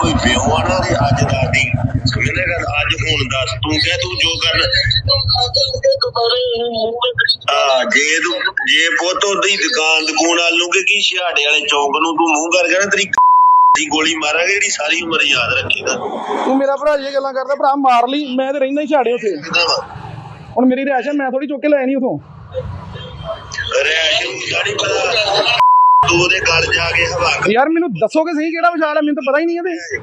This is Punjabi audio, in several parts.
ਕੋਈ ਨਾ ਤੇ ਅੱਜ ਦਾ ਦੀ ਸਮਝਦਾ ਗੱਲ ਅੱਜ ਹੁਣ ਦੱਸ ਤੂੰ ਕਹਿ ਤੂੰ ਜੋ ਕਰ ਆ ਜੇ ਤੂੰ ਜੇ ਪੁੱਤ ਉਹਦੀ ਦੁਕਾਨ ਵੱਲ ਨੂੰ ਕਿ ਕੀ ਛਿਆੜੇ ਵਾਲੇ ਚੌਂਕ ਨੂੰ ਤੂੰ ਮੂੰਹ ਕਰਕੇ ਨਾ ਤੇਰੀ ਦੀ ਗੋਲੀ ਮਾਰਾਂਗੇ ਜਿਹੜੀ ਸਾਰੀ ਉਮਰ ਯਾਦ ਰੱਖੇਗਾ। ਤੂੰ ਮੇਰਾ ਭਰਾ ਇਹ ਗੱਲਾਂ ਕਰਦਾ ਭਰਾ ਮਾਰ ਲਈ ਮੈਂ ਤੇ ਰਹਿੰਦਾ ਹੀ ਛਾੜੇ ਉਥੇ। ਹੁਣ ਮੇਰੀ ਰਿਆਸ਼ਾ ਮੈਂ ਥੋੜੀ ਚੁੱਕ ਕੇ ਲੈ ਨਹੀਂ ਉਥੋਂ। ਦਾ ਨਹੀਂ ਪਤਾ। ਉਹਦੇ ਗਲ ਜਾ ਕੇ ਹਵਾ ਯਾਰ ਮੈਨੂੰ ਦੱਸੋਗੇ ਸਹੀ ਕਿਹੜਾ ਵਿਸ਼ਾਲ ਹੈ? ਮੈਨੂੰ ਤਾਂ ਪਤਾ ਹੀ ਨਹੀਂ ਇਹਦੇ।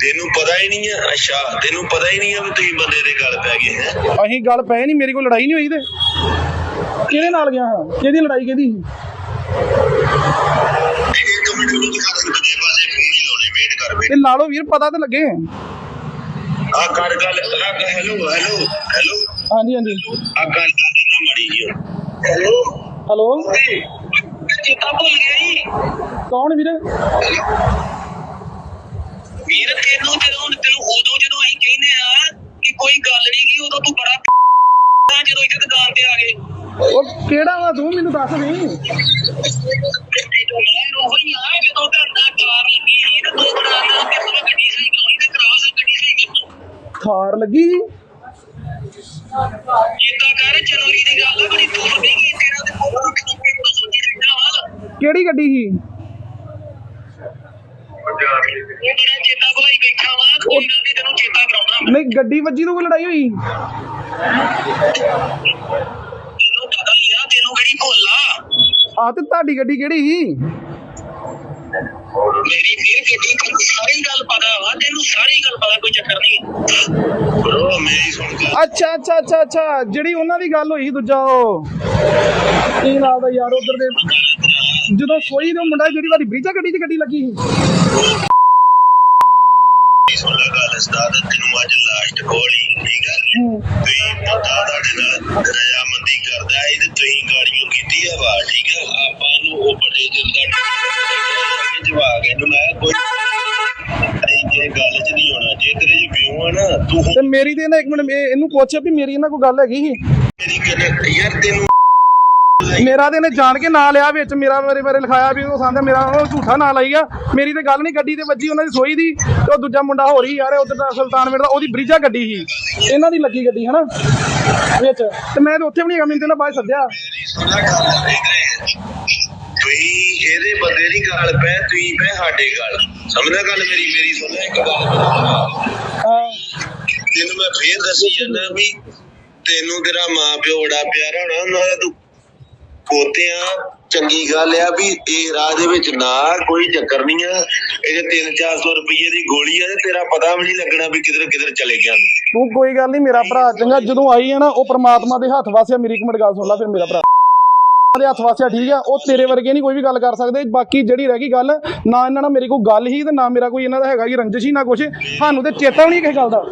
ਤੈਨੂੰ ਪਤਾ ਹੀ ਨਹੀਂ ਆ ਅੱਛਾ ਤੈਨੂੰ ਪਤਾ ਹੀ ਨਹੀਂ ਆ ਵੀ ਤੁਸੀਂ ਬੰਦੇ ਦੇ ਗਲ ਪੈ ਗਏ ਹੈ? ਅਸੀਂ ਗੱਲ ਪਏ ਨਹੀਂ ਮੇਰੀ ਕੋਈ ਲੜਾਈ ਨਹੀਂ ਹੋਈ ਤੇ। ਕਿਹਦੇ ਨਾਲ ਗਿਆ ਹਾਂ? ਕਿਹਦੀ ਲੜਾਈ ਕਿਹਦੀ? ਸੀ? ਇੱਕ ਮਿੰਟ ਨੂੰ ਦਿਖਾ ਦੇ ਦੂਜੇ ਪਾਸੇ ਫੋਨ ਹੀ ਲਾਉਣੇ ਵੇਟ ਕਰ ਵੇਟ ਤੇ ਲਾ ਲਓ ਵੀਰ ਪਤਾ ਤੇ ਲੱਗੇ। ਆ ਕਰ ਗੱਲ ਆ ਹੈਲੋ ਹੈਲੋ ਹੈਲੋ ਹਾਂਜੀ ਹਾਂਜੀ। ਆ ਗੱਲ ਨਾ ਮੜੀ ਜੀ। ਹੈਲੋ? ਹੈਲੋ? ਚੇਤਾ ਭੁੱਲ ਗਿਆ ਜੀ। ਕੌਣ ਵੀਰ? ਵੀਰ ਤੈਨੂੰ ਜਦੋਂ ਤੈਨੂੰ ਉਦੋਂ ਜਦੋਂ ਅਸੀਂ ਕਹਿੰਦੇ ਆ ਕਿ ਕੋਈ ਗੱਲ ਨਹੀਂ ਕੀ ਉਦੋਂ ਤੂੰ ਬੜਾ ਜਦੋਂ ਇੱਥੇ ਦੁਕਾਨ ਤੇ ਆ ਗਏ। ਉਹ ਕਿਹੜਾ ਵਾ ਤੂੰ? ਮੈਨੂੰ ਦੱਸ ਨਹੀਂ ਉਹ ਹੀ ਆ ਜਦੋਂ ਤੁਹਾਡਾ ਕਾਰ ਲੱਗੀ ਸੀ ਤੇ ਤੂੰ ਬਣਾ ਲਾ ਕਿ ਤੂੰ ਗੱਡੀ ਸਹੀ ਕਰਾਉਣੀ ਤੇ ਕਰਾ ਸਕ ਗੱਡੀ ਸਹੀ ਕਰ ਥਾਰ ਲੱਗੀ ਚੇਤਾ ਭੁਲਾਈ ਬੈਠਾ ਵਾ ਕੋਈ ਤੈਨੂੰ ਚੇਤਾ ਕਰਾਉਣਾ ਨਹੀਂ ਗੱਡੀ ਵੱਜੀ ਤੋਂ ਕੋਈ ਲੜਾਈ ਹੋਈ? ਤੈਨੂੰ ਪਤਾ ਹੀ ਆ ਤੈਨੂੰ ਕਿਹੜੀ ਭੁੱਲ ਆ? ਆ ਤੇ ਤੁਹਾਡੀ ਗੱਡੀ ਕਿਹੜੀ ਸੀ? ਮੇਰੀ ਫਿਰ ਗੱਡੀ ਤੈਨੂੰ ਸਾਰੀ ਗੱਲ ਪਤਾ ਵਾ ਤੈਨੂੰ ਸਾਰੀ ਗੱਲ ਪਤਾ ਕੋਈ ਚੱਕਰ ਨਹੀਂ। ਬਰੋ ਮੇਰੀ ਸੁਣ ਗੱਲ ਅੱਛਾ ਅੱਛਾ ਅੱਛਾ ਅੱਛਾ ਜਿਹੜੀ ਉਹਨਾਂ ਦੀ ਗੱਲ ਹੋਈ ਸੀ ਦੂਜਾ ਉਹ। ਕੀ ਨਾਮ ਦਾ ਯਾਰ ਉਧਰ ਦੇ। ਜਦੋਂ ਸੋਈ ਦੇ ਮੁੰਡਾ ਜਿਹੜੀ ਵਾਰੀ ਬ੍ਰਿਜਾ ਗੱਡੀ 'ਚ ਗੱਡੀ ਲੱਗੀ ਸੀ। ਸੁਣ ਲੈ ਗੱਲ ਉਸਤਾਦ ਤੈਨੂੰ ਅੱਜ ਲਾਸਟ ਕੋਲ ਹੀ ਠੀਕ ਆ। ਹੂੰ। ਤੁਸੀਂ ਪਤਾ ਤੁਹਾਡੇ ਨਾਲ ਰਜਾਮੰਦੀ ਕਰਦਾ ਇਹ ਤੇ ਤੁਸੀਂ ਗਾੜੀਆਂ ਕੀਤੀ ਆ ਵਾ ਠੀਕ ਆ? ਆਪਾਂ ਨੂੰ ਉਹ ਬੜੇ ਜਿੰਦਾ ਜਵਾਬ ਇਹਨੂੰ ਮੈਂ ਕੋਈ ਨਹੀਂ ਇਹ ਗੱਲ ਚ ਨਹੀਂ ਹੋਣਾ ਜੇ ਤੇਰੇ ਚ ਵਿਊ ਆ ਨਾ ਤੂੰ ਮੇਰੀ ਤੇ ਨਾ ਇੱਕ ਮਿੰਟ ਇਹ- ਇਹਨੂੰ ਪੁੱਛ ਵੀ ਮੇਰੀ ਇਹਨਾਂ ਕੋਈ ਗੱਲ ਹੈਗੀ ਸੀ। ਮੇਰੀ ਗੱਲ ਯਾਰ ਤੈਨੂੰ ਮੇਰਾ ਤੇ ਇਹਨੇ ਜਾਣ ਕੇ ਨਾਂ ਲਿਆ ਵਿੱਚ, ਮੇਰਾ ਮੇਰੇ ਬਾਰੇ ਲਿਖਾਇਆ ਵੀ ਉਹ ਸੰਦ, ਮੇਰਾ ਉਹ ਝੂਠਾ ਨਾਂ ਲਾਈ ਆ। ਮੇਰੀ ਤੇ ਗੱਲ ਨਹੀਂ ਗੱਡੀ ਤੇ ਵੱਜੀ ਉਹਨਾਂ ਦੀ ਸੋਈ ਦੀ ਤੇ ਉਹ ਦੂਜਾ ਮੁੰਡਾ ਹੋ ਰਹੀ ਯਾਰ, ਉਧਰ ਦਾ ਸੁਲਤਾਨਵੇੜ ਦਾ, ਉਹਦੀ ਬ੍ਰਿਜਾ ਗੱਡੀ ਸੀ। ਇਹਨਾਂ ਦੀ ਲੱਗੀ ਗੱਡੀ, ਹਨਾ? ਵਿੱਚ। ਤੇ ਮੈਂ ਤੇ ਉੱਥੇ ਵੀ ਨਹੀਂ ਹੈਗਾ, ਮੈਨੂੰ ਤੇ ਨਾ ਬਾਅਦ ਸੱਦਿਆ। ਤੁਸੀਂ ਇਹਦੇ ਬੰਦੇ ਨਹੀਂ ਗੱਲ ਪੈ, ਤੁਸੀਂ ਪੈ ਸਾਡੇ ਗੱਲ। ਸਮਝਦਾ ਗੱਲ ਮੇਰੀ ਮੇਰੀ ਸੁਣਾ ਇੱਕ ਗੱਲ। ਤੈਨੂੰ ਮੈਂ ਫੇਰ ਦੱਸੀ ਜਾਂਦਾ ਵੀ ਤੈਨੂੰ ਤੇਰਾ ਮਾਂ ਪਿਓ ਬੜਾ ਪਿਆਰਾ ਹੋਣਾ ਉਹਨਾਂ ਦਾ ਤੂੰ ਪੋਤਿਆਂ ਚੰਗੀ ਗੱਲ ਆ ਵੀ ਇਹ ਰਾਹ ਦੇ ਵਿੱਚ ਨਾ ਕੋਈ ਚੱਕਰ ਨਹੀਂ ਆ। ਇਹ 3-400 ਰੁਪਏ ਦੀ ਗੋਲੀ ਆ ਤੇ ਤੇਰਾ ਪਤਾ ਵੀ ਨਹੀਂ ਲੱਗਣਾ ਵੀ ਕਿਧਰ ਕਿਧਰ ਚਲੇ ਗਿਆ। ਤੂੰ ਕੋਈ ਗੱਲ ਨਹੀਂ ਮੇਰਾ ਭਰਾ ਚੰਗਾ ਜਦੋਂ ਆਈ ਹੈ ਨਾ ਉਹ ਪ੍ਰਮਾਤਮਾ ਦੇ ਹੱਥ ਵਾਸਿਆ। ਮੇਰੀ ਇੱਕ ਮਿੰਟ ਗੱਲ ਸੁਣ ਲੈ ਫਿਰ ਮੇਰਾ ਭਰਾ। ਦੇ ਹੱਥ ਵਾਸਿਆ ਠੀਕ ਆ? ਉਹ ਤੇਰੇ ਵਰਗੇ ਨਹੀਂ ਕੋਈ ਵੀ ਗੱਲ ਕਰ ਸਕਦੇ। ਬਾਕੀ ਜਿਹੜੀ ਰਹਿ ਗਈ ਗੱਲ ਨਾ ਇਹਨਾਂ ਨਾਲ ਮੇਰੀ ਕੋਈ ਗੱਲ ਹੀ ਤੇ ਨਾ ਮੇਰਾ ਕੋਈ ਇਹਨਾਂ ਦਾ ਹੈਗਾ ਕਿ ਰੰਜਿਸ਼ ਹੀ ਨਾ ਕੁਛ। ਸਾਨੂੰ ਤੇ ਚੇਤਾ ਵੀ ਨਹੀਂ ਕਿਸੇ ਗੱਲ ਦਾ।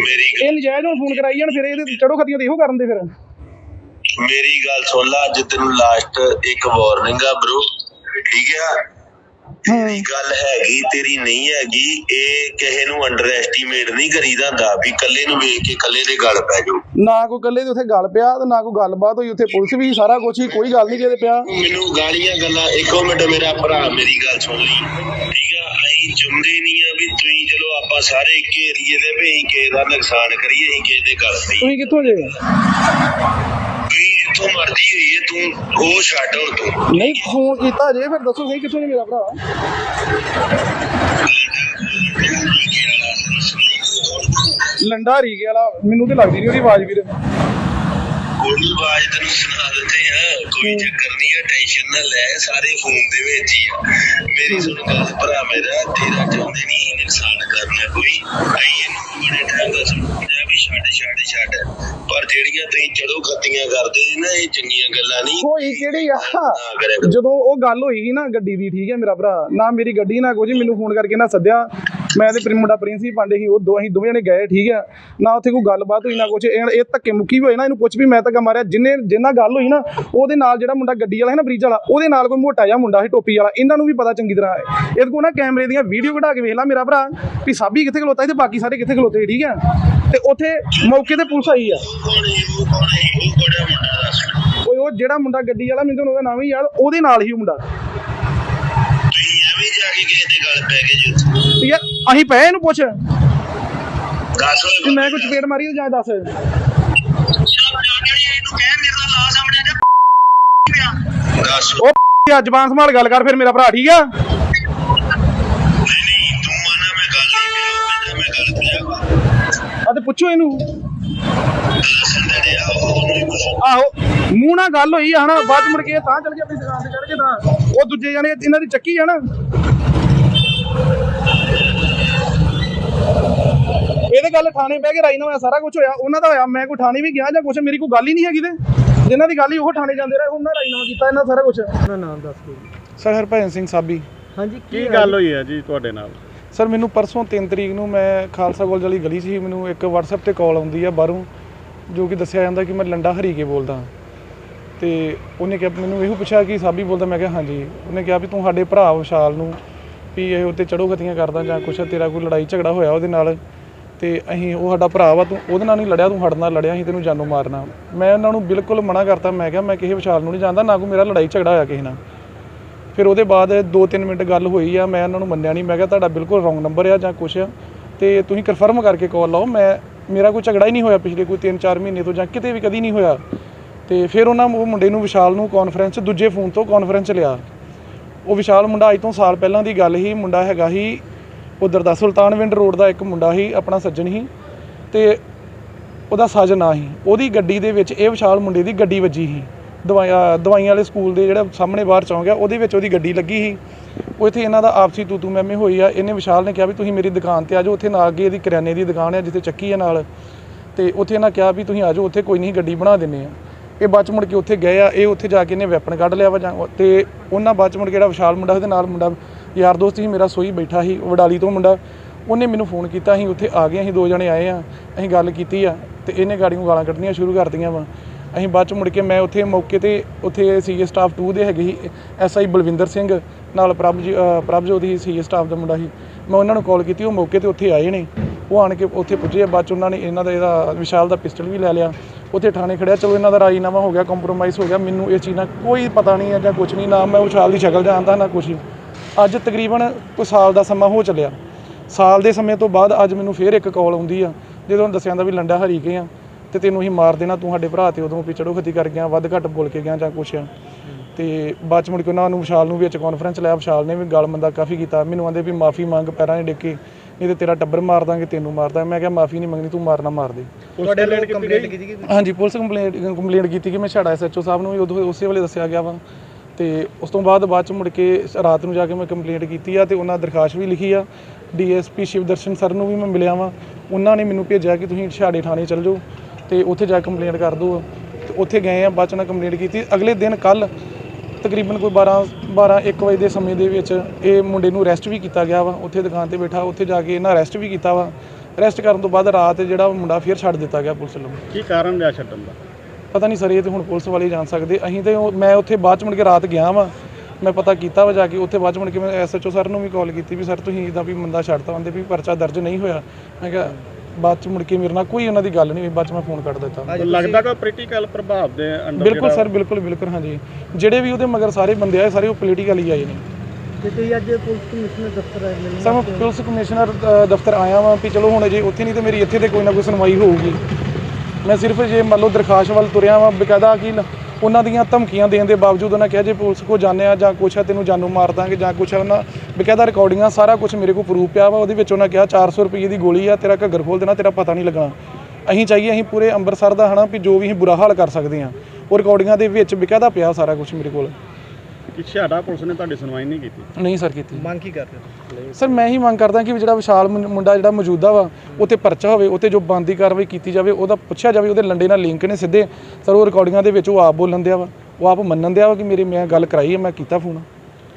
ਮੇਰੀ ਇਹ ਨਜਾਇਜ਼ ਹੁਣ ਫੋਨ ਕਰਾਈ ਜਾਣ ਫਿਰ ਇਹਦੇ ਚੜੋ ਖਤੀਆਂ ਤੇ ਇਹੋ ਕਰਨ ਦੇ ਫਿਰ। ਮੇਰੀ ਗੱਲ ਸੁਣ ਲਾ ਅੱਜ ਤੈਨੂੰ ਲਾਸਟ ਇੱਕ ਵਾਰਨਿੰਗ ਆ ਬ్రో ਠੀਕ ਆ? ਤੇਰੀ ਗੱਲ ਹੈਗੀ ਤੇਰੀ ਨਹੀਂ ਹੈਗੀ ਇਹ ਕਿਸੇ ਨੂੰ ਅੰਡਰ ਐਸਟੀਮੇਟ ਨਹੀਂ ਕਰੀਦਾ ਹੁੰਦਾ ਵੀ ਕੱਲੇ ਨੂੰ ਵੇਖ ਕੇ ਕੱਲੇ ਦੇ ਗੱਲ ਪੈ ਜਾਓ ਨਾ ਕੋਈ ਇਕੱਲੇ ਦੇ ਉੱਥੇ ਗੱਲ ਪਿਆ ਤੇ ਨਾ ਕੋਈ ਗੱਲਬਾਤ ਹੋਈ ਉੱਥੇ ਪੁਲਿਸ ਵੀ ਸਾਰਾ ਕੁਝ ਹੀ ਕੋਈ ਗੱਲ ਨਹੀਂ ਕਿਤੇ ਪਿਆ। ਮੈਨੂੰ ਗਾਲੀਆਂ ਗੱਲਾਂ ਇੱਕੋ ਮਿੰਟ ਮੇਰਾ ਭਰਾ ਮੇਰੀ ਗੱਲ ਸੁਣ ਲਈ। ਠੀਕ ਆ ਅਸੀਂ ਚਾਹੁੰਦੇ ਨਹੀਂ ਆ ਵੀ ਤੁਸੀਂ ਚਲੋ ਆਪਾਂ ਸਾਰੇ ਇੱਕ ਏਰੀਏ ਦੇ ਵੀ ਅਸੀਂ ਕਿਸੇ ਦਾ ਨੁਕਸਾਨ ਕਰੀਏ ਅਸੀਂ ਕਿਸੇ ਦੇ ਗੱਲ ਪਈ ਤੁਸੀਂ ਕਿੱਥੋਂ ਜੇ? ਤੁਸੀਂ ਜਿੱਥੋਂ ਮਰਜ਼ੀ ਹੋਈਏ ਤੂੰ ਉਹ ਛੱਡ ਹੁਣ ਤੂੰ। ਨਹੀਂ, ਫੋਨ ਕੀਤਾ ਜੇ, ਫਿਰ ਦੱਸੋ ਸਹੀ ਕਿੱਥੋਂ ਜੇ ਮੇਰਾ ਭਰਾ। ਲੰਡਾ ਰੀਗੇ ਵਾਲਾ, ਮੈਨੂੰ ਤੇ ਲੱਗਦੀ ਨਹੀਂ ਉਹਦੀ ਆਵਾਜ਼ ਵੀਰ। ਕੋਈ ਆਵਾਜ਼ ਤੈਨੂੰ ਸੁਣਾ ਦਿੰਦੇ ਆ। ਕੋਈ ਚੱਕਰ ਨਹੀਂ ਆ ਟੈਨਸ਼ਨ ਨਾ ਲੈ ਸਾਰੇ ਫੋਨ ਦੇ ਵਿੱਚ ਹੀ ਆ। ਮੇਰੀ ਸੁਣ ਗੱਲ ਭਰਾ ਮੇਰਾ ਤੇਰਾ ਚਾਹੁੰਦੇ ਨਹੀਂ ਨੁਕਸਾਨ ਕਰਨਾ ਕੋਈ। ਆਈ ਇਹਨੂੰ ਬੜੇ ਟਾਈਮ ਦਾ ਸਮਝਿਆ ਵੀ ਛੱਡ ਛੱਡ ਛੱਡ। ਪਰ ਜਿਹੜੀਆਂ ਤੁਸੀਂ ਚੜੋ ਖੱਤੀਆਂ ਕਰਦੇ ਨਾ ਇਹ ਚੰਗੀਆਂ ਗੱਲਾਂ ਨਹੀਂ। ਹੋਈ ਕਿਹੜੀ ਆ। ਜਦੋਂ ਉਹ ਗੱਲ ਹੋਈ ਸੀ ਨਾ ਗੱਡੀ ਦੀ ਠੀਕ ਹੈ ਮੇਰਾ ਭਰਾ ਨਾ ਮੇਰੀ ਗੱਡੀ ਨਾ ਕੁਝ ਮੈਨੂੰ ਫੋਨ ਕਰਕੇ ਨਾ ਸੱਦਿਆ। ਮੈਂ ਤੇ ਮੁੰਡਾ ਪ੍ਰਿੰਸ ਹੀ ਪਾਂਡੇ ਸੀ, ਉਹ ਦੋ ਅਸੀਂ ਦੋਵੇਂ ਜਣੇ ਗਏ, ਠੀਕ ਹੈ ਨਾ ਉੱਥੇ ਕੋਈ ਗੱਲਬਾਤ ਹੋਈ, ਨਾ ਕੁਝ ਇਹ ਧੱਕੇ ਮੁੱਕੀ ਹੋਏ ਨਾ, ਇਹਨੂੰ ਪੁੱਛ ਵੀ ਮੈਂ ਧੱਕਾ ਮਾਰਿਆ। ਜਿੰਨੇ ਜਿੰਨਾ ਗੱਲ ਹੋਈ ਨਾ, ਉਹਦੇ ਨਾਲ ਜਿਹੜਾ ਮੁੰਡਾ ਗੱਡੀ ਵਾਲਾ ਹੈ ਨਾ, ਬ੍ਰਿਜ ਵਾਲਾ, ਉਹਦੇ ਨਾਲ ਕੋਈ ਮੋਟਾ ਜਿਹਾ ਮੁੰਡਾ ਸੀ, ਟੋਪੀ ਵਾਲਾ। ਇਹਨਾਂ ਨੂੰ ਵੀ ਪਤਾ ਚੰਗੀ ਤਰ੍ਹਾਂ ਇਹਦੇ ਕੋਲ ਨਾ ਕੈਮਰੇ ਦੀਆਂ ਵੀਡੀਓ ਕਢਾ ਕੇ ਵੇਖ ਲੈ ਮੇਰਾ ਭਰਾ, ਵੀ ਸਾਬੀ ਕਿੱਥੇ ਖਲੋਤਾ ਤੇ ਬਾਕੀ ਸਾਰੇ ਕਿੱਥੇ ਖਲੋਤੇ ਠੀਕ ਹੈ ਤੇ ਉੱਥੇ ਮੌਕੇ ਤੇ ਪੁਲਿਸ ਆਈ ਆ। ਉਹ ਜਿਹੜਾ ਮੁੰਡਾ ਗੱਡੀ ਵਾਲਾ, ਮੈਨੂੰ ਉਹਦਾ ਨਾਮ ਹੀ ਯਾਦ, ਉਹਦੇ ਨਾਲ ਹੀ ਉਹ ਮੁੰਡਾ। ਐਵੇਂ ਜਾ ਕੇ ਕਿਸੇ ਦੇ ਗੱਲ ਪੈ ਗਏ ਜੀ ਉੱਥੇ। ਯਾਰ ਅਸੀਂ ਪਏ ਇਹਨੂੰ ਪੁੱਛ। ਦੱਸ ਕਿ ਮੈਂ ਕੋਈ ਚਪੇੜ ਮਾਰੀ ਤੇ ਜਾਂ ਦੱਸ। ਇਹਨੂੰ ਕਹਿ ਮੇਰੇ ਨਾਲ ਲਾ ਸਾਹਮਣੇ ਜਾ ਦੱਸ। ਉਹ ਜ਼ਬਾਨ ਸੰਭਾਲ ਗੱਲ ਕਰ ਫਿਰ ਮੇਰਾ ਭਰਾ ਠੀਕ ਆ ਨਹੀਂ ਤੂੰ ਆਣਾ ਮੈਂ ਗੱਲ ਨਹੀਂ ਪਿਆ ਮੈਂ ਗੱਲ ਪਿਆ ਵਾ ਆ ਤੇ ਪੁੱਛੋ ਇਹਨੂੰ। ਆਹੋ ਮੂੰਹ ਨਾਲ ਗੱਲ ਹੋਈ ਆ ਹਨਾ? ਬਾਅਦ ਮੁੜ ਕੇ ਤਾਂ ਚਲ ਗਿਆ ਆਪਣੀ ਦੁਕਾਨ ਤੇ ਚੜ ਕੇ ਤਾਂ। ਉਹ ਦੂਜੇ ਜਾਣੇ ਇਹਨਾਂ ਦੀ ਚੱਕੀ ਆ ਨਾ। ਇਹਦੇ ਗੱਲ ਥਾਣੇ ਬਹਿ ਕੇ ਰਾਈ ਨਾ ਹੋਇਆ ਸਾਰਾ ਕੁਝ ਹੋਇਆ। ਉਹਨਾਂ ਦਾ ਹੋਇਆ ਮੈਂ ਕੋਈ ਥਾਣੇ ਵੀ ਗਿਆ ਜਾਂ ਕੁਝ ਮੇਰੀ ਕੋਈ ਗੱਲ ਹੀ ਨਹੀਂ ਹੈਗੀ ਤੇ। ਜਿਨ੍ਹਾਂ ਦੀ ਗੱਲ ਹੀ ਉਹ ਥਾਣੇ ਜਾਂਦੇ ਰਹੇ ਉਹਨਾਂ ਰਾਈ ਨਾ ਕੀਤਾ ਇਹਨਾਂ ਸਾਰਾ ਕੁਝ ਆਪਣਾ ਨਾਮ ਦੱਸ ਦਿਓ। ਸਰ ਹਰਭਜਨ ਸਿੰਘ ਸਾਬੀ। ਹਾਂਜੀ ਕੀ ਗੱਲ ਹੋਈ ਹੈ ਜੀ ਤੁਹਾਡੇ ਨਾਲ? ਸਰ, ਮੈਨੂੰ ਪਰਸੋਂ 3 ਤਰੀਕ ਨੂੰ ਮੈਂ ਖਾਲਸਾ ਕਾਲਜ ਵਾਲੀ ਗਲੀ 'ਚ ਸੀ, ਮੈਨੂੰ ਇੱਕ WhatsApp ਤੇ ਕਾਲ ਆਉਂਦੀ ਆ ਬਾਹਰੋਂ, ਜੋ ਕਿ ਦੱਸਿਆ ਜਾਂਦਾ ਕਿ ਮੈਂ ਲੰਡਾ ਹਰੀ ਕੇ ਬੋਲਦਾ। ਤੇ ਉਹਨੇ ਕਿਹਾ, ਮੈਨੂੰ ਇਹੋ ਪੁੱਛਿਆ ਕਿ ਸਾਬੀ ਬੋਲਦਾ, ਮੈਂ ਕਿਹਾ, ਹਾਂਜੀ। ਉਹਨੇ ਕਿਹਾ ਵੀ ਤੂੰ ਸਾਡੇ ਭਰਾ ਵਿਸ਼ਾਲ ਨੂੰ, ਵੀ ਇਹ ਉੱਤੇ ਚੜੋ ਖਤੀਆਂ ਕਰਦਾ ਜਾਂ ਕੁਛ, ਤੇਰਾ ਕੋਈ ਲੜਾਈ ਝਗੜਾ ਹੋਇਆ ਉਹਦੇ ਨਾਲ, ਤੇ ਅਸੀਂ ਉਹ ਸਾਡਾ ਭਰਾ ਵਾ, ਤੂੰ ਉਹਦੇ ਨਾਲ ਨਹੀਂ ਲੜਿਆ, ਤੂੰ ਹੜਨਾ ਲੜਿਆ, ਅਸੀਂ ਤੈਨੂੰ ਜਾਨੋਂ ਮਾਰਨਾ। ਮੈਂ ਉਹਨਾਂ ਨੂੰ ਬਿਲਕੁਲ ਮਨਾ ਕਰਤਾ, ਮੈਂ ਕਿਹਾ, ਮੈਂ ਕਿਸੇ ਵਿਸ਼ਾਲ ਨੂੰ ਨਹੀਂ ਜਾਣਦਾ, ਨਾ ਕੋਈ ਮੇਰਾ ਲੜਾਈ ਝਗੜਾ ਹੋਇਆ ਕਿਸੇ ਨਾਲ। ਫਿਰ ਉਹਦੇ ਬਾਅਦ 2-3 ਮਿੰਟ ਗੱਲ ਹੋਈ ਆ, ਮੈਂ ਉਹਨਾਂ ਨੂੰ ਮੰਨਿਆ ਨਹੀਂ, ਮੈਂ ਕਿਹਾ ਤੁਹਾਡਾ ਬਿਲਕੁਲ ਰੋਂਗ ਨੰਬਰ ਆ ਜਾਂ ਕੁਛ ਆ, ਤੇ ਤੁਸੀਂ ਕਨਫਰਮ ਕਰਕੇ ਕਾਲ ਲਾਓ। ਮੈਂ, ਮੇਰਾ ਕੋਈ ਝਗੜਾ ਹੀ ਨਹੀਂ ਹੋਇਆ ਪਿਛਲੇ ਕੋਈ 3-4 ਮਹੀਨੇ ਤੋਂ ਜਾਂ ਕਿਤੇ ਵੀ ਕਦੀ ਨਹੀਂ ਹੋਇਆ। ਤੇ ਫਿਰ ਉਹਨਾਂ ਉਹ ਮੁੰਡੇ ਨੂੰ ਵਿਸ਼ਾਲ ਨੂੰ ਕਾਨਫਰੰਸ ਦੂਜੇ ਫੋਨ ਤੋਂ ਕਾਨਫਰੰਸ ਲਿਆ। ਉਹ ਵਿਸ਼ਾਲ ਮੁੰਡਾ ਅੱਜ ਤੋਂ ਸਾਲ ਪਹਿਲਾਂ ਦੀ ਗੱਲ ਹੀ ਮੁੰਡਾ ਹੈਗਾ ਹੀ ਉਧਰ ਦਾ ਸੁਲਤਾਨਵਿੰਡ ਰੋਡ ਦਾ ਇੱਕ ਮੁੰਡਾ ਹੀ ਆਪਣਾ ਸੱਜਣ ਹੀ ਤੇ ਉਹਦਾ ਸਾਜਨ ਆ ਸੀ। ਉਹਦੀ ਗੱਡੀ ਦੇ ਵਿੱਚ ਇਹ ਵਿਸ਼ਾਲ ਮੁੰਡੇ ਦੀ ਗੱਡੀ ਵੱਜੀ ਸੀ। ਦਵਾਈਆਂ ਦਵਾਈਆਂ ਵਾਲੇ ਸਕੂਲ ਦੇ ਜਿਹੜਾ ਸਾਹਮਣੇ ਬਾਹਰ ਚੌਂਕ ਆ, ਉਹਦੇ ਵਿੱਚ ਉਹਦੀ ਗੱਡੀ ਲੱਗੀ ਸੀ। ਉਹ ਇੱਥੇ ਇਹਨਾਂ ਦਾ ਆਪਸੀ ਤੂ ਤੂ ਮੈਮੇ ਹੋਈ ਆ। ਇਹਨੇ ਵਿਸ਼ਾਲ ਨੇ ਕਿਹਾ ਵੀ ਤੁਸੀਂ ਮੇਰੀ ਦੁਕਾਨ ਤੇ ਆ ਜਾਓ, ਉੱਥੇ ਨਾਲ ਅੱਗੇ ਇਹਦੀ ਕਰਿਆਨੇ ਦੀ ਦੁਕਾਨ ਆ, ਜਿੱਥੇ ਚੱਕੀ ਆ ਨਾਲ। ਤੇ ਉੱਥੇ ਇਹਨਾਂ ਕਿਹਾ ਵੀ ਤੁਸੀਂ ਆ ਜਾਓ, ਉੱਥੇ ਕੋਈ ਨਹੀਂ, ਗੱਡੀ ਬਣਾ ਦਿੰਨੇ ਆ। ਇਹ ਬਾਅਦ ਮੁੜ ਕੇ ਉੱਥੇ ਗਏ ਆ, ਇਹ ਉੱਥੇ ਜਾ ਕੇ ਇਹਨੇ ਵੈਪਨ ਕੱਢ ਲਿਆ ਵਾ ਜਾਂ ਤੇ ਉਹਨਾਂ ਬਾਅਦ ਮੁੜ ਕੇ ਜਿਹੜਾ ਵਿਸ਼ਾਲ ਮੁੰਡਾ ਉਹਦੇ ਨਾਲ ਮੁੰਡਾ, ਯਾਰ ਦੋਸਤ ਸੀ, ਮੇਰਾ ਸੋਈ ਬੈਠਾ ਸੀ ਵਡਾਲੀ ਤੋਂ ਮੁੰਡਾ। ਉਹਨੇ ਮੈਨੂੰ ਫੋਨ ਕੀਤਾ, ਅਸੀਂ ਉੱਥੇ ਆ ਗਏ, ਅਸੀਂ ਦੋ ਜਣੇ ਆਏ ਆ, ਅਸੀਂ ਗੱਲ ਕੀਤੀ ਆ, ਤੇ ਇਹਨੇ ਗਾੜੀ ਨੂੰ ਗਾਲਾਂ ਕੱਢਣੀਆਂ ਸ਼ੁਰੂ ਕਰਤੀਆਂ ਵਾ। ਅਸੀਂ ਬਾਅਦ ਚ ਮੁੜ ਕੇ ਮੈਂ ਉੱਥੇ ਮੌਕੇ ਤੇ ਉੱਥੇ ਸੀਏ ਸਟਾਫ 2 ਦੇ ਹੈਗੇ ਸੀ ਐਸਆਈ ਬਲਵਿੰਦਰ ਸਿੰਘ ਨਾਲ ਪ੍ਰਭ ਜੀ ਅ, ਪ੍ਰਭਜੋਤ ਹੀ ਸੀਏ ਸਟਾਫ ਦਾ ਮੁੰਡਾ ਸੀ। ਮੈਂ ਉਹਨਾਂ ਨੂੰ ਕਾਲ ਕੀਤੀ ਉਹ ਮੌਕੇ ਤੇ ਉੱਥੇ ਆਏ ਨੇ। ਉਹ ਆਣ ਕੇ ਉੱਥੇ ਪੁੱਜੇ ਬਾਅਦ ਚ ਉਹਨਾਂ ਨੇ ਇਹਨਾਂ ਦਾ ਇਹਦਾ ਵਿਸ਼ਾਲ ਦਾ ਪਿਸਟਲ ਵੀ ਲੈ ਲਿਆ। ਉੱਥੇ ਥਾਣੇ ਖੜਿਆ ਚਲੋ ਇਹਨਾਂ ਦਾ ਰਾਜੀਨਾਮਾ ਹੋ ਗਿਆ ਕੰਪਰੋਮਾਈਜ਼ ਹੋ ਗਿਆ। ਮੈਨੂੰ ਇਹ ਚੀਜ਼ ਨਾਲ ਕੋਈ ਪਤਾ ਨਹੀਂ ਹੈ ਜਾਂ ਕੁਝ ਨਹੀਂ ਨਾ ਮੈਂ ਵਿਸ਼ਾਲ ਦੀ ਸ਼ਕਲ ਜਾਣਦਾ ਨਾ ਕੁਝ ਅੱਜ ਤਕਰੀਬਨ ਕੋਈ ਸਾਲ ਦਾ ਸਮਾਂ ਹੋ ਚੱਲਿਆ। ਸਾਲ ਦੇ ਸਮੇਂ ਤੋਂ ਬਾਅਦ ਅੱਜ ਮੈਨੂੰ ਫੇਰ ਇੱਕ ਕਾਲ ਆਉਂਦੀ ਆ ਜਦੋਂ ਦੱਸਿਆ ਜਾਂਦਾ ਵੀ ਲੰਡਾ ਹਰੀ ਗਏ ਆ। ਤੇ ਤੈਨੂੰ ਅਸੀਂ ਮਾਰ ਦੇਣਾ ਤੂੰ ਸਾਡੇ ਭਰਾ ਤੇ ਉਦੋਂ ਵੀ ਚੜੋ ਖਤੀ ਕਰ ਗਿਆ ਵੱਧ ਘੱਟ ਬੋਲ ਕੇ ਗਿਆ ਜਾਂ ਕੁਛ। ਤੇ ਬਾਅਦ ਚ ਮੁੜ ਕੇ ਉਹਨਾਂ ਨੂੰ ਵਿਸ਼ਾਲ ਨੂੰ ਵਿੱਚ ਕਾਨਫਰੰਸ ਲਿਆ ਵਿਸ਼ਾਲ ਨੇ ਵੀ ਗਲ ਮੰਦਾ ਕਾਫੀ ਕੀਤਾ ਮੈਨੂੰ ਆਂਦੇ ਵੀ ਮਾਫੀ ਮੰਗ ਪੈਰਾਂ 'ਚ ਡਿੱਗ ਕੇ ਨਹੀਂ ਤੇ ਤੇਰਾ ਟੱਬਰ ਮਾਰ ਦਾਂਗੇ ਤੈਨੂੰ ਮਾਰ ਦਾਂਗੇ। ਮੈਂ ਕਿਹਾ ਮਾਫੀ ਨਹੀਂ ਮੰਗਣੀ ਤੂੰ ਮਾਰਨਾ ਮਾਰ ਦੇ। ਤੁਹਾਡੇ ਲੈਣ ਕੰਪਲੇਂਟ ਕੀਤੀ ਗਈ? ਹਾਂਜੀ ਪੁਲਿਸ ਕੰਪਲੇਂਟ ਕੰਪਲੇਂਟ ਕੀਤੀ ਕਿ ਮੈਂ ਛਾੜਾ ਐਸਐਚਓ ਸਾਹਿਬ ਨੂੰ ਵੀ ਉਦੋਂ ਉਸੇ ਵੇਲੇ ਦੱਸਿਆ ਗਿਆ ਵਾ। ਤੇ ਉਸ ਤੋਂ ਬਾਅਦ ਬਾਅਦ ਚ ਮੁੜ ਕੇ ਰਾਤ ਨੂੰ ਜਾ ਕੇ ਮੈਂ ਕੰਪਲੇਂਟ ਕੀਤੀ ਆ ਤੇ ਉਹਨਾਂ ਦਰਖਾਸਤ ਵੀ ਲਿਖੀ ਆ। ਡੀਐਸਪੀ ਸ਼ਿਵਦਰਸ਼ਨ ਸਰ ਨੂੰ ਵੀ ਮੈਂ ਮਿਲਿਆ ਵਾਂ। ਉਹਨਾਂ ਨੇ ਮੈਨੂੰ ਭੇਜਿਆ ਕਿ ਤੁਸੀਂ ਛਾੜੇ ਥਾਣੇ ਚਲ ਜਾਓ। ਤੇ ਉੱਥੇ ਜਾ ਕੇ ਕੰਪਲੇਂਟ ਕਰ ਦਿਓ ਤੇ ਉੱਥੇ ਗਏ ਆ ਬਾਅਦ ਚ ਉਹਨਾਂ ਕੰਪਲੇਂਟ ਕੀਤੀ। ਅਗਲੇ ਦਿਨ ਕੱਲ ਤਕਰੀਬਨ ਕੋਈ 12 12 1 ਵਜੇ ਦੇ ਸਮੇਂ ਦੇ ਵਿੱਚ ਇਹ ਮੁੰਡੇ ਨੂੰ ਅਰੈਸਟ ਵੀ ਕੀਤਾ ਗਿਆ ਵਾ। ਉੱਥੇ ਦੁਕਾਨ ਤੇ ਬੈਠਾ ਉੱਥੇ ਜਾ ਕੇ ਇਹਨਾਂ ਅਰੈਸਟ ਵੀ ਕੀਤਾ ਵਾ। ਅਰੈਸਟ ਕਰਨ ਤੋਂ ਬਾਅਦ ਰਾਤ ਜਿਹੜਾ ਮੁੰਡਾ ਫਿਰ ਛੱਡ ਦਿੱਤਾ ਗਿਆ ਪੁਲਿਸ ਵੱਲੋਂ। ਕੀ ਕਾਰਨ ਰਿਹਾ ਛੱਡਣ ਦਾ? ਪਤਾ ਨਹੀਂ ਸਰ ਇਹ ਤੇ ਹੁਣ ਪੁਲਿਸ ਵਾਲੇ ਜਾਣ ਸਕਦੇ। ਅਸੀਂ ਤੇ ਉਹ- ਮੈਂ ਉੱਥੇ ਬਾਅਦ ਚ ਮੁੜ ਕੇ ਰਾਤ ਗਿਆ ਵਾਂ। ਮੈਂ ਪਤਾ ਕੀਤਾ ਵਾ ਜਾ ਕੇ। ਉੱਥੇ ਬਾਅਦ ਚ ਮੁੜ ਕੇ ਮੈਂ ਐਸਐਚਓ ਸਰ ਨੂੰ ਵੀ ਕਾਲ ਕੀਤੀ ਵੀ ਸਰ ਤੁਸੀਂ ਇਦਾਂ ਵੀ ਬੰਦਾ ਛੱਡਤਾ ਹੁੰਦੇ ਵੀ ਪਰਚਾ ਦਰਜ ਨਹੀਂ ਹੋਇਆ। ਮੈਂ ਕਿਹਾ ਬਾਅਦ ਚ ਮੁੜ ਕੇ ਮੇਰੇ ਨਾਲ ਕੋਈ ਉਹਨਾਂ ਦੀ ਗੱਲ ਨਹੀਂ ਹੋਈ ਬਾਅਦ ਚ ਮੈਂ ਫੋਨ ਕੱਟ ਦਿੱਤਾ। ਲੱਗਦਾ ਕਿ ਪੋਲੀਟੀਕਲ ਪ੍ਰਭਾਵ ਦੇ ਅੰਡਰ ਬਿਲਕੁਲ ਸਰ ਬਿਲਕੁਲ ਬਿਲਕੁਲ ਹਾਂਜੀ। ਜਿਹੜੇ ਵੀ ਉਹਦੇ ਮਗਰ ਸਾਰੇ ਬੰਦੇ ਆਏ ਸਾਰੇ ਉਹ ਪੋਲੀਟੀਕਲ ਹੀ ਆਏ ਨੇ। ਤੇ ਤੁਸੀਂ ਅੱਜ ਪੁਲਿਸ ਕਮਿਸ਼ਨਰ ਦਫ਼ਤਰ ਆਏ ਮਿਲਣ ਸਰ ਮੈਂ ਪੁਲਿਸ ਕਮਿਸ਼ਨਰ ਦਫ਼ਤਰ ਆਇਆ ਵਾਂ ਵੀ ਚਲੋ ਹੁਣ ਜੇ ਉੱਥੇ ਨਹੀਂ ਤੇ ਮੇਰੀ ਇੱਥੇ ਤੇ ਕੋਈ ਨਾ ਕੋਈ ਸੁਣਵਾਈ ਹੋਊਗੀ। ਮੈਂ ਸਿਰਫ ਜੇ ਮੰਨ ਲਓ ਦਰਖਾਸਤ ਵੱਲ ਤੁਰਿਆ ਵਾਂ ਬਕਾਇਦਾ ਕਿ ਉਹਨਾਂ ਦੀਆਂ ਧਮਕੀਆਂ ਦੇਣ ਦੇ ਬਾਵਜੂਦ ਉਹਨਾਂ ਕਿਹਾ ਜੇ ਪੁਲਿਸ ਕੋ ਜਾਣਿਆ ਜਾਂ ਕੁਛ ਆ, ਤੈਨੂੰ ਜਾਨੋਂ ਮਾਰ ਦਾਂਗੇ ਜਾਂ ਕੁਛ ਆ, ਉਹਨਾਂ ਬਕਾਇਦਾ ਰਿਕਾਰਡਿੰਗਾਂ ਸਾਰਾ ਕੁਝ ਮੇਰੇ ਕੋਲ ਪ੍ਰੂਫ ਪਿਆ ਵਾ। ਉਹਦੇ ਵਿੱਚ ਉਹਨਾਂ ਕਿਹਾ 400 ਰੁਪਏ ਦੀ ਗੋਲੀ ਆ, ਤੇਰਾ ਘੱਗਰ ਖੋਲ ਦੇਣਾ, ਤੇਰਾ ਪਤਾ ਨਹੀਂ ਲੱਗਣਾ। ਅਸੀਂ ਚਾਹੀਏ, ਅਸੀਂ ਪੂਰੇ ਅੰਮ੍ਰਿਤਸਰ ਦਾ ਹਨਾ ਵੀ ਜੋ ਵੀ ਅਸੀਂ ਬੁਰਾ ਹਾਲ ਕਰ ਸਕਦੇ ਹਾਂ ਉਹ ਰਿਕਾਰਡਿੰਗਾਂ ਦੇ ਵਿੱਚ ਬਕਾਇਦਾ ਪਿਆ ਸਾਰਾ ਕੁਝ ਮੇਰੇ ਕੋਲ। ਕਿ ਛਾੜਾ ਪੁਲਿਸ ਨੇ ਤੁਹਾਡੀ ਸੁਣਵਾਈ ਨਹੀਂ ਕੀਤੀ? ਨਹੀਂ ਸਰ ਕੀਤੀ। ਮੰਗ ਕੀ ਕਰਦੇ ਹੋ ਸਰ ਮੈਂ ਹੀ ਮੰਗ ਕਰਦਾ ਕਿ ਵੀ ਜਿਹੜਾ ਵਿਸ਼ਾਲ ਮੁੰ- ਮੁੰਡਾ ਜਿਹੜਾ ਮੌਜੂਦਾ ਵਾ ਉੱਤੇ ਪਰਚਾ ਹੋਵੇ ਉੱਤੇ ਜੋ ਬੰਦੀ ਕਾਰਵਾਈ ਕੀਤੀ ਜਾਵੇ ਉਹਦਾ ਪੁੱਛਿਆ ਜਾਵੇ ਉਹਦੇ ਲੰਡੇ ਨਾਲ ਲਿੰਕ ਨੇ ਸਿੱਧੇ। ਸਰ ਉਹ ਰਿਕਾਰਡਿੰਗਾਂ ਦੇ ਵਿੱਚ ਉਹ ਆਪ ਬੋਲਣ ਦਿਆ ਵਾ ਉਹ ਆਪ ਮੰਨਣ ਦਿਆ ਵਾ ਕਿ ਮੇਰੇ ਮੈਂ ਗੱਲ ਕਰਾਈ ਹੈ ਮੈਂ ਕੀਤਾ ਫੋਨ।